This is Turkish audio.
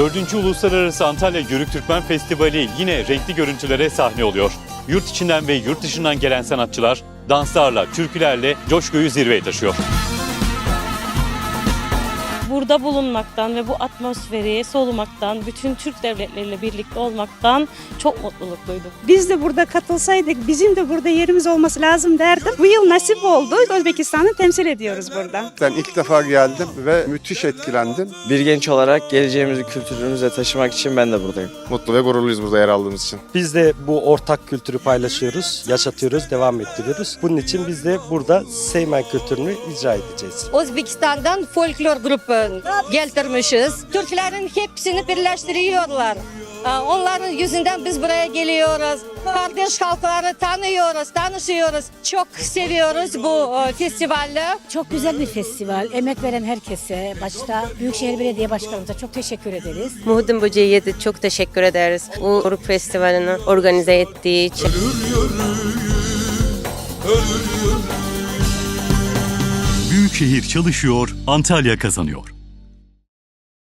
Dördüncü Uluslararası Antalya Yörük Türkmen Festivali yine renkli görüntülere sahne oluyor. Yurt içinden ve yurt dışından gelen sanatçılar danslarla, türkülerle coşkuyu zirveye taşıyor. Burada bulunmaktan ve bu atmosferi solumaktan, bütün Türk devletleriyle birlikte olmaktan çok mutluluk duydum. Biz de burada katılsaydık bizim de burada yerimiz olması lazım derdim. Bu yıl nasip oldu. Özbekistan'ı temsil ediyoruz burada. Ben ilk defa geldim ve müthiş etkilendim. Bir genç olarak geleceğimizi kültürümüze taşımak için ben de buradayım. Mutlu ve gururluyuz burada yer aldığımız için. Biz de bu ortak kültürü paylaşıyoruz, yaşatıyoruz, devam ettiriyoruz. Bunun için biz de burada Seymen kültürünü icra edeceğiz. Özbekistan'dan folklor grubu getirmişiz. Türklerin hepsini birleştiriyorlar. Onların yüzünden biz buraya geliyoruz. Kardeş halkları tanıyoruz, tanışıyoruz. Çok seviyoruz bu e, festivali. Çok güzel bir festival. Emek veren herkese, başta Büyükşehir Belediye Başkanımıza çok teşekkür ederiz. Muhudin Böceği'ye de çok teşekkür ederiz. Bu Uruk Festivali'ni organize ettiği için. Büyükşehir çalışıyor, Antalya kazanıyor.